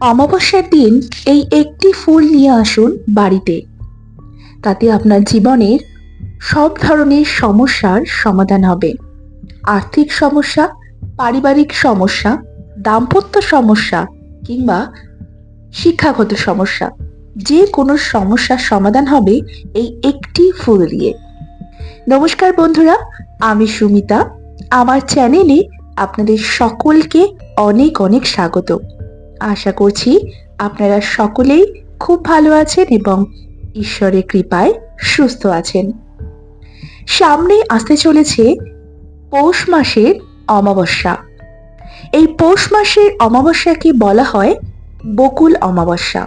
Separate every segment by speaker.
Speaker 1: অমাবস্যার দিন এই একটি ফুল নিয়ে আসুন বাড়িতে। তাতে আপনার জীবনের সব ধরনের সমস্যার সমাধান হবে। আর্থিক সমস্যা, পারিবারিক সমস্যা, দাম্পত্য সমস্যা কিংবা শিক্ষাগত সমস্যা, যে কোনো সমস্যার সমাধান হবে এই একটি ফুল দিয়ে। নমস্কার বন্ধুরা, আমি সুমিতা। আমার চ্যানেলে আপনাদের সকলকে অনেক অনেক স্বাগত। আশা করছি আপনারা সকলেই খুব ভালো আছেন এবং ঈশ্বরের কৃপায় সুস্থ আছেন। সামনে আসতে চলেছে পৌষ মাসের অমাবস্যা। এই পৌষ মাসের অমাবস্যাকে বলা হয় বকুল অমাবস্যা।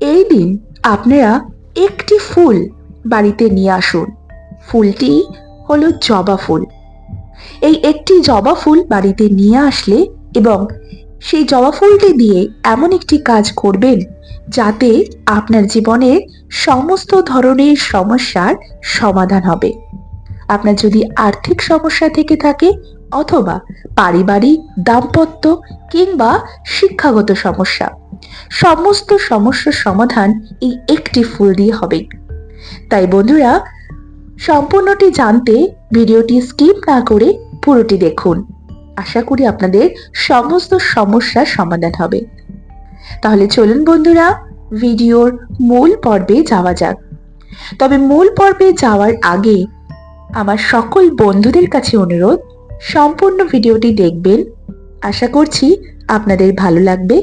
Speaker 1: এই দিন আপনারা একটি ফুল বাড়িতে নিয়ে আসুন। ফুলটি হলো জবা ফুল। এই একটি জবা ফুল বাড়িতে নিয়ে আসলে এবং সেই জবা ফুলটি দিয়ে এমন একটি কাজ করবেন যাতে আপনার জীবনের সমস্ত ধরনের সমস্যার সমাধান হবে। আপনার যদি আর্থিক সমস্যা থেকে থাকে অথবা পারিবারিক, দাম্পত্য কিংবা শিক্ষাগত সমস্যা, সমস্ত সমস্যার সমাধান এই একটি ফুল দিয়ে হবে। তাই বন্ধুরা, সম্পূর্ণটি জানতে ভিডিওটি স্কিপ না করে পুরোটি দেখুন। আশা করি আপনাদের সমস্ত সমস্যার সমাধান হবে। তাহলে চলুন বন্ধুরা, ভিডিওর মূল পর্বে যাওয়া যাক। তবে মূল পর্বে যাওয়ার আগে আমার সকল বন্ধুদের কাছে অনুরোধ, সম্পূর্ণ ভিডিওটি দেখবেন। আশা করছি আপনাদের ভালো লাগবে।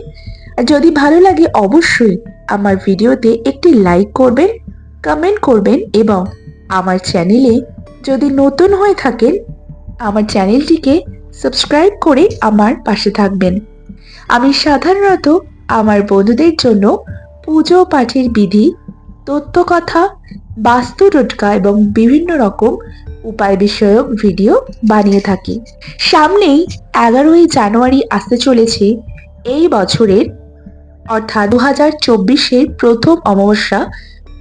Speaker 1: আর যদি ভালো লাগে অবশ্যই আমার ভিডিওতে একটি লাইক করবেন, কমেন্ট করবেন এবং আমার চ্যানেলে যদি নতুন হয়ে থাকেন, আমার চ্যানেলটিকে সাবস্ক্রাইব করে আমার পাশে থাকবেন। আমি সাধারণত আমার বন্ধুদের জন্য পুজো পাঠের বিধি, তথ্যকথা, বাস্তু টোটকা এবং বিভিন্ন রকম উপায় বিষয়ক ভিডিও বানিয়ে থাকি। সামনেই এগারোই জানুয়ারি আসতে চলেছে এই বছরের, অর্থাৎ দু হাজার চব্বিশের প্রথম অমাবস্যা,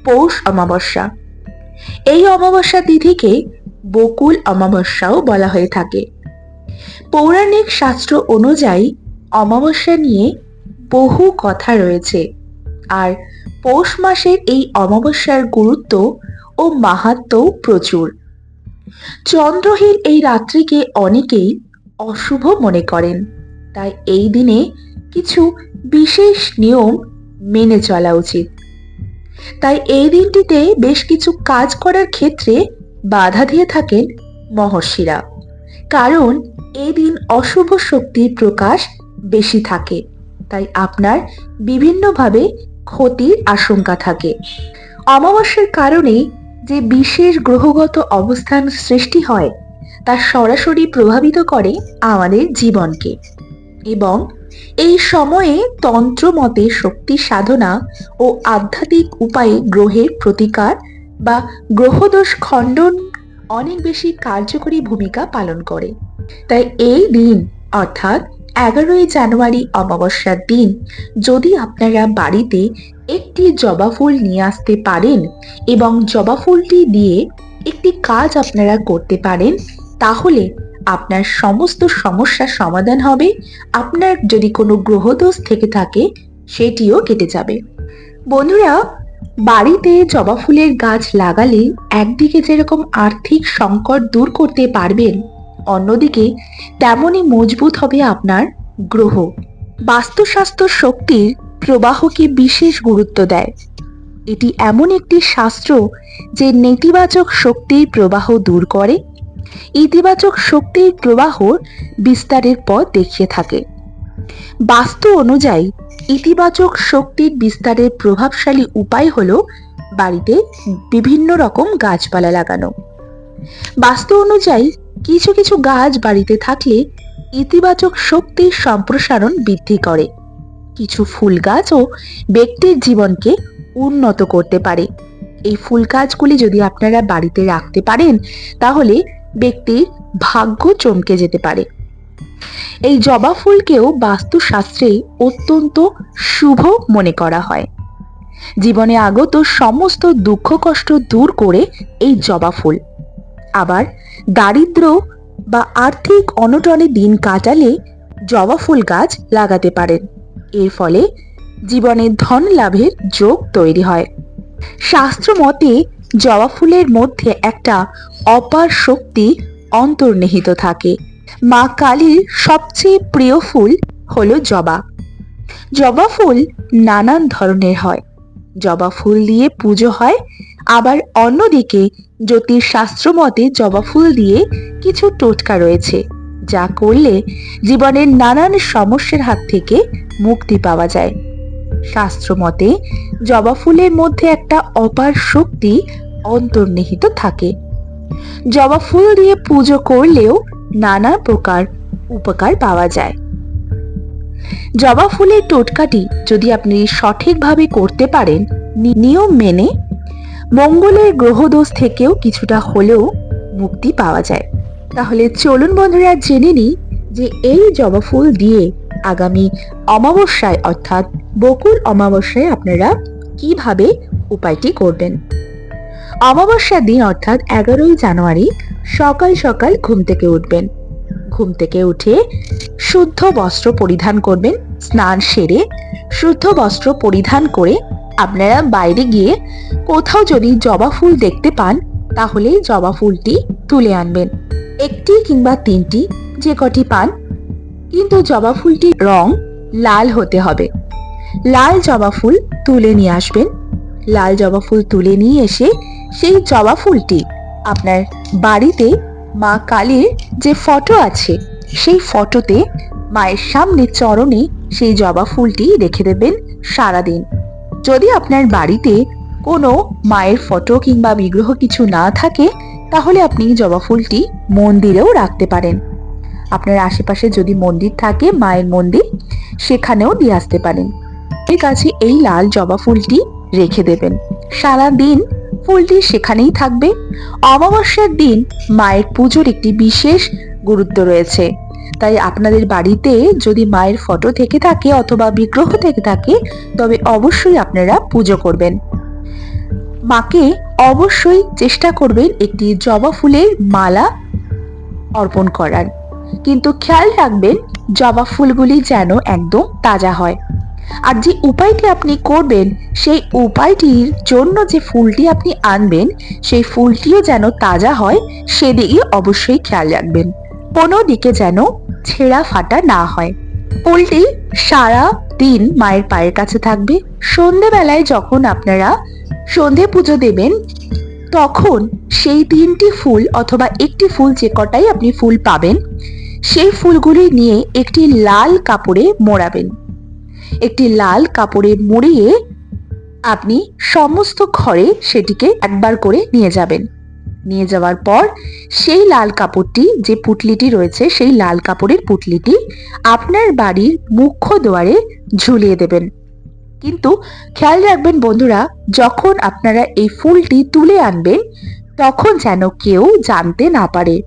Speaker 1: পৌষ অমাবস্যা। এই অমাবস্যা তিথিকে বকুল অমাবস্যাও বলা হয়ে থাকে। পৌরাণিক শাস্ত্র অনুযায়ী অমাবস্যা নিয়ে বহু কথা রয়েছে। আর পৌষ মাসের এই অমাবস্যার গুরুত্ব ও মাহাত্ম্যও প্রচুর। চন্দ্রহীন এই রাত্রিকে অনেকেই অশুভ মনে করেন। তাই এই দিনে কিছু বিশেষ নিয়ম মেনে চলা উচিত। তাই এই দিনটিতে বেশ কিছু কাজ করার ক্ষেত্রে বাধা দিয়ে থাকেন মহর্ষিরা। কারণ এই দিন অশুভ শক্তির প্রকাশ বেশি থাকে, তাই আপনার বিভিন্নভাবে ক্ষতির আশঙ্কা থাকে। অমাবস্যার কারণে যে বিশেষ গ্রহগত অবস্থান সৃষ্টি হয়, তা সরাসরি প্রভাবিত করে আমাদের জীবনকে। এবং এই সময়ে তন্ত্র মতে শক্তি সাধনা ও আধ্যাত্মিক উপায়ে গ্রহের প্রতিকার বা গ্রহদোষ খণ্ডন অনেক বেশি কার্যকরী ভূমিকা পালন করে। তাই এই দিন, অর্থাৎ এগারোই জানুয়ারি অমাবস্যার দিন, যদি আপনারা বাড়িতে একটি জবা ফুল নিয়ে আসতে পারেন এবং জবা ফুলটি দিয়ে একটি কাজ আপনারা করতে পারেন, তাহলে আপনার সমস্ত সমস্যার সমাধান হবে। আপনার যদি কোনো গ্রহদোষ থেকে থাকে, সেটিও কেটে যাবে। বন্ধুরা বাড়িতে জবা ফুলের গাছ লাগালে একদিকে যেরকম আর্থিক সংকট দূর করতে পারবেন, অন্যদিকে তেমনই মজবুত হবে আপনার গ্রহ। বাস্তুশাস্ত্র শক্তির প্রবাহকে বিশেষ গুরুত্ব দেয়। এটি এমন একটি শাস্ত্র যে নেতিবাচক শক্তির প্রবাহ দূর করে, ইতিবাচক শক্তির প্রবাহ বিস্তারের পথ দেখিয়ে থাকে। বাস্তু অনুযায়ী ইতিবাচক শক্তির বিস্তারের প্রভাবশালী উপায় হল বাড়িতে বিভিন্ন রকম গাছপালা লাগানো। বাস্তু অনুযায়ী, কিছু কিছু গাছ বাড়িতে থাকলে ইতিবাচক শক্তির সম্প্রসারণ বৃদ্ধি করে। কিছু ফুল গাছও ব্যক্তির জীবনকে উন্নত করতে পারে। এই ফুল গাছগুলি যদি আপনারা বাড়িতে রাখতে পারেন, তাহলে ব্যক্তির ভাগ্য চমকে যেতে পারে। এই জবা ফুলকেও বাস্তুশাস্ত্রে অত্যন্ত শুভ মনে করা হয়। জীবনে আগত সমস্ত দুঃখ কষ্ট দূর করে এই জবা ফুল। আবার দারিদ্র বা আর্থিক অনটনে দিন কাটালে জবা ফুল গাছ লাগাতে পারেন। এর ফলে জীবনে ধন লাভের যোগ তৈরি হয়। শাস্ত্র মতে জবা ফুলের মধ্যে একটা অপার শক্তি অন্তর্নিহিত থাকে। মা কালীর সবচেয়ে প্রিয় ফুল হলো জবা। জবা ফুল নানান ধরনের হয়। জবা ফুল দিয়ে পুজো হয়, আবার অন্যদিকে জ্যোতিষশাস্ত্র মতে জবা ফুল দিয়ে কিছু টোটকা রয়েছে, যা করলে জীবনের নানান সমস্যার হাত থেকে মুক্তি পাওয়া যায়। শাস্ত্র মতে জবা ফুলের মধ্যে একটা অপার শক্তি অন্তর্নিহিত থাকে। জবা ফুল দিয়ে পুজো করলেও নানা প্রকার উপকার পাওয়া যায়। জবা ফুলের টোটকাটি যদি আপনি সঠিকভাবে করতে পারেন নিয়ম মেনে মঙ্গলের গ্রহদোষ থেকেও কিছুটা হলেও মুক্তি পাওয়া যায়। তাহলে চলুন বন্ধুরা, জেনে নিই যে এই জবা ফুল দিয়ে আগামী অমাবস্যায় অর্থাৎ বকুল অমাবস্যায় আপনারা কীভাবে উপায়টি করবেন। অমাবস্যার দিন অর্থাৎ এগারোই জানুয়ারি সকাল সকাল ঘুম থেকে উঠবেন। ঘুম থেকে উঠে শুদ্ধ বস্ত্র পরিধান করবেন, স্নান সেরে শুদ্ধ বস্ত্র পরিধান করে আপনারা বাইরে গিয়ে কোথাও যদি জবা ফুল দেখতে পান তাহলে জবা ফুলটি তুলে আনবেন। একটি কিংবা তিনটি যে কটি পান, কিন্তু জবা ফুলটির রং লাল হতে হবে। লাল জবা ফুল তুলে নিয়ে আসবেন। লাল জবা ফুল তুলে নিয়ে এসে সেই জবা ফুলটি। আপনার বাড়িতে মা কালীর যে ফটো আছে, সেই ফটোতে মায়ের সামনে চরণে সেই জবা ফুলটি রেখে দেবেন সারাদিন। যদি আপনার বাড়িতে কোনো মায়ের ফটো কিংবা বিগ্রহ কিছু না থাকে, তাহলে আপনি জবা ফুলটি মন্দিরেও রাখতে পারেন। আপনার আশেপাশে যদি মন্দির থাকে, মায়ের মন্দির, সেখানেও দিয়ে আসতে পারেন। এর কাছে এই লাল জবা ফুলটি রেখে দেবেন। সারা দিন ফুলটি সেখানেই থাকবে। অমাবস্যার দিন মায়ের পুজোর একটি বিশেষ গুরুত্ব রয়েছে। তাই আপনাদের বাড়িতে যদি মায়ের ফটো থেকে থাকে অথবা বিগ্রহ থেকে থাকে, তবে অবশ্যই আপনারা পুজো করবেন। মাকে অবশ্যই চেষ্টা করবেন একটি জবা ফুলের মালা অর্পণ করার। কিন্তু খেয়াল রাখবেন, জবা ফুলগুলি যেন একদম তাজা হয়। আর যে উপায়টি আপনি করবেন, সেই উপায়টির জন্য যে ফুলটি আপনি আনবেন, সেই ফুলটিও যেন তাজা হয় সেদিকে অবশ্যই খেয়াল রাখবেন। কোনো দিকে যেন ছেঁড়া ফাটা না হয়। ফুলটি সারা দিন মায়ের পায়ের কাছে থাকবে। সন্ধেবেলায় যখন আপনারা সন্ধে পুজো দেবেন, তখন সেই তিনটি ফুল অথবা একটি ফুল যে কটাই আপনি ফুল পাবেন, সেই ফুলগুলি নিয়ে একটি লাল কাপড়ে মোড়াবেন। একটি লাল কাপড়ে মুড়িয়ে আপনি সমস্ত ঘরে সেটিকে একবার করে নিয়ে যাবেন। নিয়ে যাওয়ার পর সেই লাল কাপড়টি, যে পুটলিটি রয়েছে, সেই লাল কাপড়ের পুটলিটি আপনার বাড়ির মুখ্য দুয়ারে ঝুলিয়ে দেবেন। কিন্তু খেয়াল রাখবেন বন্ধুরা, যখন আপনারা এই ফুলটি তুলে আনবেন, তখন যেন কেউ জানতে না পারে।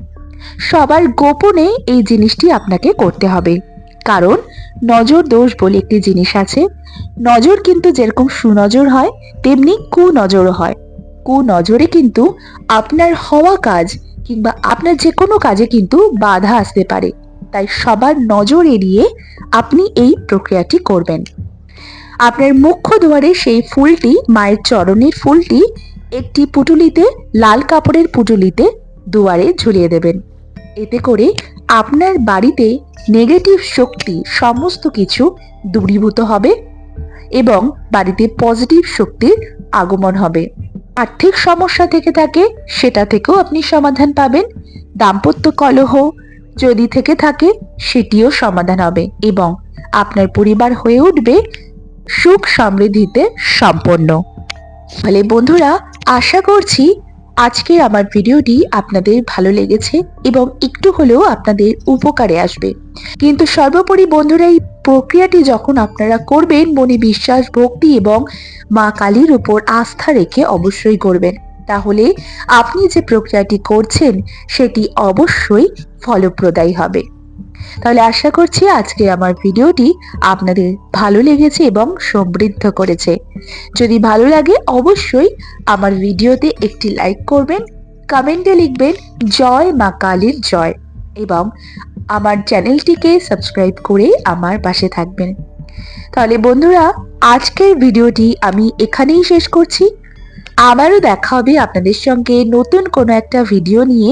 Speaker 1: সবার গোপনে এই জিনিসটি আপনাকে করতে হবে। কারণ নজর দোষ বলে একটি জিনিস আছে। নজর কিন্তু যেরকম সুনজর হয়, তেমনি কুনজরও হয়। কুনজরে কিন্তু আপনার হওয়া কাজ কিংবা আপনার যে কোনো কাজে কিন্তু বাধা আসতে পারে। তাই সবার নজর এড়িয়ে আপনি এই প্রক্রিয়াটি করবেন। আপনার মুখ্য দুয়ারে সেই ফুলটি, মায়ের চরণের ফুলটি, একটি পুটুলিতে, লাল কাপড়ের পুটুলিতে দুয়ারে ঝুলিয়ে দেবেন। এতে করে আপনার বাড়িতে নেগেটিভ শক্তি সমস্ত কিছু দূরীভূত হবে এবং বাড়িতে পজিটিভ শক্তির আগমন হবে। আর্থিক সমস্যা থেকে থাকে, সেটা থেকেও আপনি সমাধান পাবেন। দাম্পত্য কলহ যদি থেকে থাকে, সেটিও সমাধান হবে এবং আপনার পরিবার হয়ে উঠবে সুখ সমৃদ্ধিতে সম্পন্ন। ফলে বন্ধুরা, আশা করছি আজকের আমার ভিডিওটি আপনাদের ভালো লেগেছে এবং একটু হলেও আপনাদের উপকারে আসবে। কিন্তু সর্বোপরি বন্ধুরা, এই প্রক্রিয়াটি যখন আপনারা করবেন, মনে বিশ্বাস, ভক্তি এবং মা কালীর উপর আস্থা রেখে অবশ্যই করবেন। তাহলে আপনি যে প্রক্রিয়াটি করছেন, সেটি অবশ্যই ফলপ্রদায়ী হবে। তাহলে আশা করছি আজকে আমার ভিডিওটি আপনাদের ভালো লেগেছে এবং সমৃদ্ধ করেছে। যদি ভালো লাগে অবশ্যই আমার ভিডিওতে একটি লাইক করবেন, কমেন্টে লিখবেন, জয় মা কালীর জয় এবং আমার চ্যানেলটিকে সাবস্ক্রাইব করে আমার পাশে থাকবেন। তাহলে বন্ধুরা, আজকের ভিডিওটি আমি এখানেই শেষ করছি। আবারও দেখা হবে আপনাদের সঙ্গে নতুন কোনো একটা ভিডিও নিয়ে।